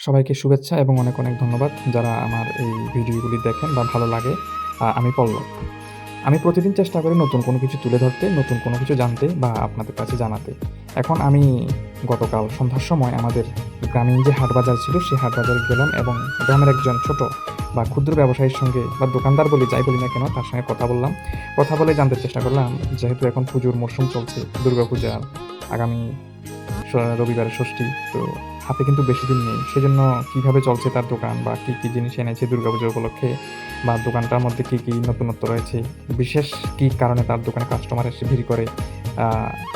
সবাইকে শুভেচ্ছা এবং অনেক অনেক ধন্যবাদ যারা আমার এই ভিডিওগুলি দেখেন বা ভালো লাগে আমি পল্লব। আমি প্রতিদিন চেষ্টা করি নতুন কোনো কিছু তুলে ধরতে, নতুন কোনো কিছু জানতে বা আপনাদের কাছে জানাতে। এখন আমি গতকাল সন্ধ্যার সময় আমাদের গ্রামীণ যে হাট বাজার ছিল সেই হাট বাজারে গেলাম এবং গ্রামের একজন ছোট বা ক্ষুদ্র ব্যবসায়ীর সঙ্গে বা দোকানদার বলি যাই বলি না কেন, তার সঙ্গে কথা বললাম। কথা বলে জানতে চেষ্টা করলাম, যেহেতু এখন পুজোর মরশুম চলছে, দুর্গাপূজা আগামী স- রবিবারে ষষ্ঠী, তো হাতে কিন্তু বেশি দিন নেই। সেজন্য কীভাবে চলছে তার দোকান বা কি কি জিনিস এনেছে দুর্গাপুজো উপলক্ষে বা দোকানটার মধ্যে কি কি নতুনত্ব রয়েছে, বিশেষ কি কারণে তার দোকানে কাস্টমার এসে ভিড় করে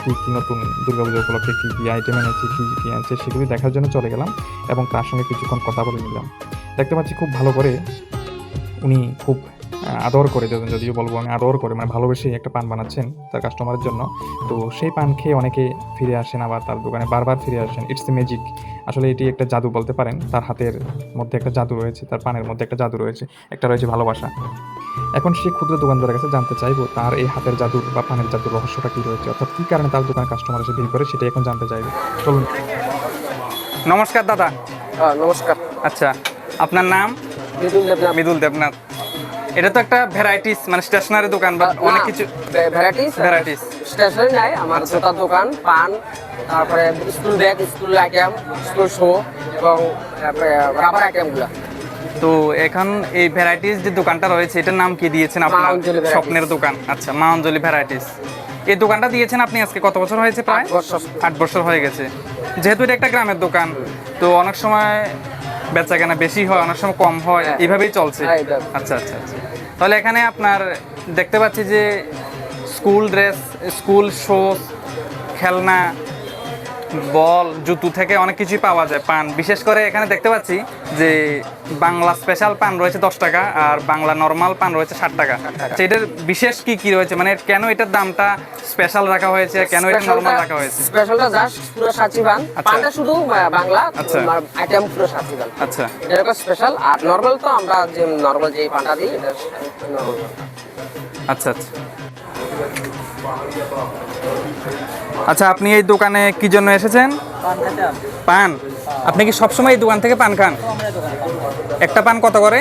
কি কি নতুন দুর্গাপুজো উপলক্ষে কী কী আইটেম এনেছে, কী কী এনেছে সেগুলি দেখার জন্য চলে গেলাম এবং তার সঙ্গে কিছুক্ষণ কথা বলে নিলাম। দেখতে পাচ্ছি খুব ভালো করে উনি খুব আদর করে দেবেন যদিও বলব আমি আদর করে মানে ভালোবেসে একটা পান বানাচ্ছেন তার কাস্টমারের জন্য। তো সেই পান খেয়ে অনেকে ফিরে আসেন আবার তার দোকানে বারবার ফিরে আসেন। ইটস ম্যাজিক আসলে এটি একটা জাদু বলতে পারেন। তার হাতের মধ্যে একটা জাদু রয়েছে তার পানের মধ্যে একটা জাদু রয়েছে একটা রয়েছে ভালোবাসা। এখন সেই ক্ষুদ্র দোকানদারের কাছে জানতে চাইব তার এই হাতের জাদুর বা পানের জাদুর রহস্যটা কী রয়েছে? অর্থাৎ কী কারণে তার দোকানে কাস্টমার এসে ভিড় করে সেটাই এখন জানতে চাইব। চলুন। নমস্কার দাদা। হ্যাঁ, নমস্কার। আচ্ছা আপনার নাম? মৃদুল দেবনাথ। মৃদুল দেবনাথ। এটা তো একটা ভ্যারাইটিস মানে স্টেশনারি দোকান বা অনেক কিছু ভ্যারাইটিস ভ্যারাইটিস স্টেশনারি নাই আমার জুতার দোকান পান তারপরে school bag school item school shoe এবং রাবার আইটেমগুলো তো এখন এই ভ্যারাইটিস যে দোকানটা রয়েছে এটার নাম কি দিয়েছেন আপনার স্বপ্নের দোকান? আচ্ছা মা অঞ্জলি ভ্যারাইটিস এই দোকানটা দিয়েছেন আপনি আজকে কত বছর হয়েছে প্রায়। আট বছর হয়ে গেছে। যেহেতু এটা একটা গ্রামের দোকান তো অনেক সময় বেচা কেনা বেশি হয় অনেক সময় কম হয় হ্যাঁ। এইভাবেই চলছে। হ্যাঁ, আচ্ছা আচ্ছা আচ্ছা। তাহলে এখানে আপনার দেখতে পাচ্ছি যে স্কুল ড্রেস স্কুল শো খেলনা বল জুতো থেকে অনেক কিছুই পাওয়া যায় পান। বিশেষ করে এখানে দেখতে পাচ্ছি যে বাংলা স্পেশাল পান রয়েছে দশ টাকা আর বাংলা নর্মাল পান রয়েছে ষাট টাকা। আচ্ছা, এটার বিশেষ কি কি রয়েছে? মানে কেন এটার দামটা স্পেশাল রাখা হয়েছে? কেন এটা নর্মাল রাখা হয়েছে? স্পেশালটা জাস্ট পুরো সাচি পান। আচ্ছা। পানটা শুধু বাংলা আচ্ছা। আইটেম পুরো সাচি পান। আচ্ছা। একটা স্পেশাল আর নর্মাল তো আমরা যে নর্মাল যে পানটা দিই এটা আচ্ছা আচ্ছা। আচ্ছা আপনি এই দোকানে কি জন্য এসেছেন? পান আপনি কি সবসময় এই দোকান থেকে পান খান? একটা পান কত করে?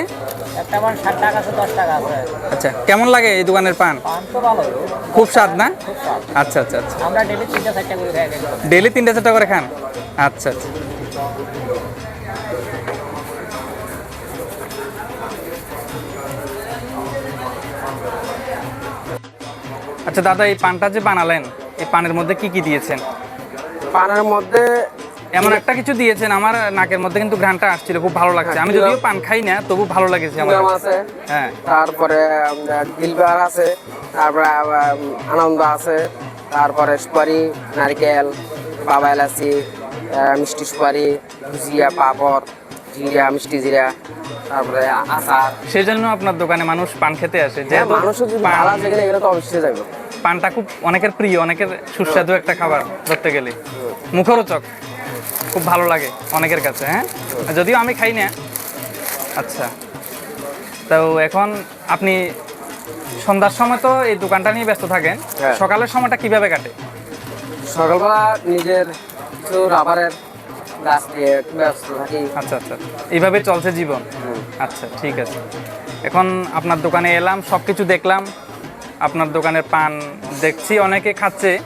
আচ্ছা কেমন লাগে এই দোকানের পান? খুব স্বাদ না? আচ্ছা আচ্ছা আচ্ছা। ডেলি তিনটা চারটা করে খান? আচ্ছা আচ্ছা। আচ্ছা দাদা এই পানটা যে বানালেন এই পানের মধ্যে কি কি দিয়েছেন? পানের মধ্যে এমন একটা কিছু দিয়েছেন আমার নাকের মধ্যে কিন্তু ঘ্রাণটা আসছিল খুব ভালো লাগছে। আমি যদিও পান খাই না তবু ভালো লাগেছে আমার। আছে হ্যাঁ। তারপরে দিলবার আছে তারপরে আনন্দ আছে তারপরে সুপারি নারকেল বাবা এলাচি মিষ্টি সুপারি ভুজিয়া পাপড় জিরা মিষ্টি জিরা তারপরে আচার। সেই জন্য আপনার দোকানে মানুষ পান খেতে আসে যেহেতু মানুষের যদি ভালো আছে এগুলো তো অবশ্যই যাবে পানটা খুব অনেকের প্রিয় অনেকের সুস্বাদু একটা খাবার ধরতে গেলে। মুখরোচক খুব ভালো লাগে অনেকের কাছে হ্যাঁ? যদিও আমি খাই না। আচ্ছা। তো এখন আপনি সন্ধ্যার সময় তো এই দোকানটা নিয়ে ব্যস্ত থাকেন। হ্যাঁ। সকালের সময়টা কীভাবে কাটে? সকালবেলা নিজের কিছু রাবারের গাছ নিয়ে ব্যস্ত থাকি। আচ্ছা আচ্ছা। এইভাবে চলছে জীবন? আচ্ছা ঠিক আছে। এখন আপনার দোকানে এলাম সব কিছু দেখলাম আপনার দোকানের পান দেখছি, অনেকে খাচ্ছে,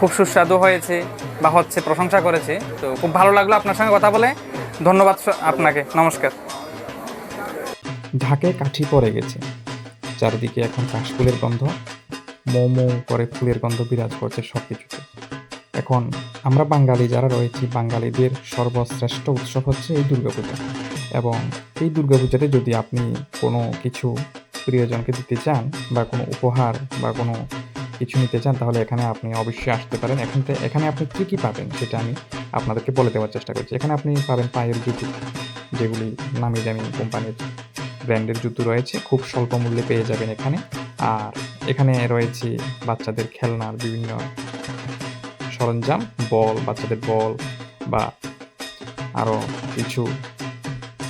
খুব সুস্বাদু হয়েছে বা হচ্ছে, প্রশংসা করেছে। তো খুব ভালো লাগল আপনার সঙ্গে কথা বলে। ধন্যবাদ আপনাকে। নমস্কার। ঢাকে কাঠি পড়ে গেছে। চারিদিকে এখন কাশফুলের গন্ধ। মোমো করে ফুলের গন্ধ বিরাজ করছে সব কিছুতে এখন আমরা বাঙালি যারা রয়েছি, বাঙালিদের সর্বশ্রেষ্ঠ উৎসব হচ্ছে এই দুর্গাপূজা। এবং এই দুর্গাপূজাতে যদি আপনি কোনো কিছু প্রিয়জনকে দিতে চান বা কোনো উপহার বা কোনো কিছু নিতে চান, তাহলে এখানে আপনি অবশ্যই আসতে পারেন। এখান থেকে এখানে আপনি কী কী পাবেন সেটা আমি আপনাদেরকে বলে দেওয়ার চেষ্টা করছি। এখানে আপনি পাবেন পায়ের জুতো, যেগুলি নামি দামি কোম্পানির ব্র্যান্ডের জুতো রয়েছে, খুব স্বল্প মূল্যে পেয়ে যাবেন এখানে। আর এখানে রয়েছে বাচ্চাদের খেলনার বিভিন্ন সরঞ্জাম, বল, বাচ্চাদের বল বা আরও কিছু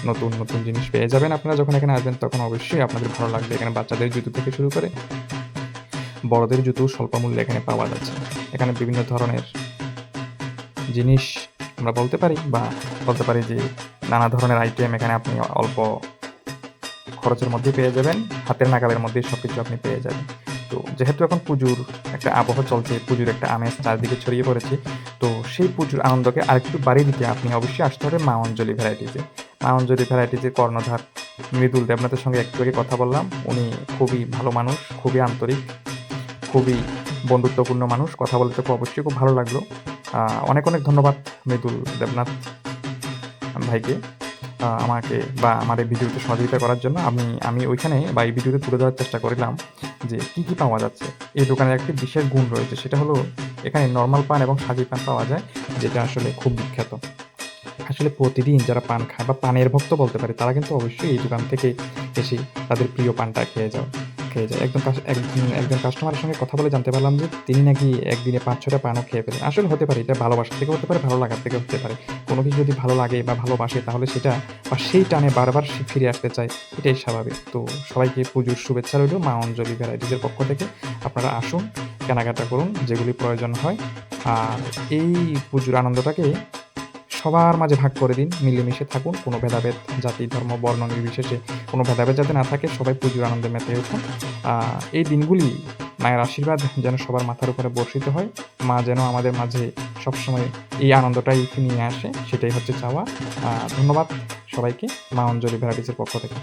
নতুন নতুন জিনিস পেয়ে যাবেন। আপনারা যখন এখানে আসবেন, তখন অবশ্যই আপনাদের ভালো লাগবে। এখানে বাচ্চাদের জুতো থেকে শুরু করে বড়দের জুতো স্বল্প মূল্যে এখানে পাওয়া যাচ্ছে। এখানে বিভিন্ন ধরনের জিনিস আমরা বলতে পারি বা বলতে পারি যে নানা ধরনের আইটেম এখানে আপনি অল্প খরচের মধ্যে পেয়ে যাবেন। হাতের নাগালের মধ্যে সব কিছু আপনি পেয়ে যাবেন। তো যেহেতু এখন পুজোর একটা আবহাওয়া চলছে, পুজোর একটা আমেজ চারদিকে ছড়িয়ে পড়েছে, তো সেই পুজোর আনন্দকে আরেকটু বাড়িয়ে দিতে আপনি অবশ্যই আসতে হবে মা অঞ্জলি ভ্যারাইটিসে মা অঞ্জলি ভ্যারাইটিসের কর্ণধার মৃদুল দেবনাথের সঙ্গে একটু আগে কথা বললাম। উনি খুবই ভালো মানুষ, খুবই আন্তরিক, খুবই বন্ধুত্বপূর্ণ মানুষ। কথা বলতে খুব অবশ্যই খুব ভালো লাগল। অনেক অনেক ধন্যবাদ মৃদুল দেবনাথ ভাইকে আমাকে বা আমার এই ভিডিওতে সহযোগিতা করার জন্য। আমি আমি ওইখানে বা এই ভিডিওতে তুলে ধরার চেষ্টা করলাম যে কি কি পাওয়া যাচ্ছে। এই দোকানের একটি বিশেষ গুণ রয়েছে, সেটা হলো এখানে নর্মাল পান এবং সাজি পান পাওয়া যায়, যেটা আসলে খুব বিখ্যাত। আসলে প্রতিদিন যারা পান খায় বা পানের ভক্ত বলতে পারে, তারা কিন্তু অবশ্যই এই দোকান থেকে এসে তাদের প্রিয় পানটা খেয়ে যাও, খেয়ে যায় কাস- একজন একজন কাস্টমারের সঙ্গে কথা বলে জানতে পারলাম যে, তিনি নাকি একদিনে পাঁচ ছটা পানও খেয়ে ফেলেন। আসলে হতে পারে, এটা ভালোবাসা থেকে হতে পারে ভালো লাগার থেকে হতে পারে। কোনো কিছু যদি ভালো লাগে বা ভালোবাসে, তাহলে সেটা বা সেই টানে বারবার সে ফিরে আসতে চায়, এটাই স্বাভাবিক। তো সবাইকে পুজোর শুভেচ্ছা রইল মা অঞ্জলি ভ্যারাইটিসের পক্ষ থেকে। আপনারা আসুন, কেনাকাটা করুন, যেগুলি প্রয়োজন হয়। আর এই পুজোর আনন্দটাকে সবার মাঝে ভাগ করে দিন, মিলেমিশে থাকুন, কোনো ভেদাভেদ জাতি, ধর্ম, বর্ণ নির্বিশেষে কোনো ভেদাভেদ যাতে না থাকে, সবাই পুজোর আনন্দে মেতে উঠুন। এই দিনগুলি মায়ের আশীর্বাদ যেন সবার মাথার উপরে বর্ষিত হয়, মা যেন আমাদের মাঝে সবসময় এই আনন্দটাই নিয়ে আসে, সেটাই হচ্ছে চাওয়া। ধন্যবাদ সবাইকে, মা অঞ্জলি ভ্যারাইটিসের পক্ষ থেকে।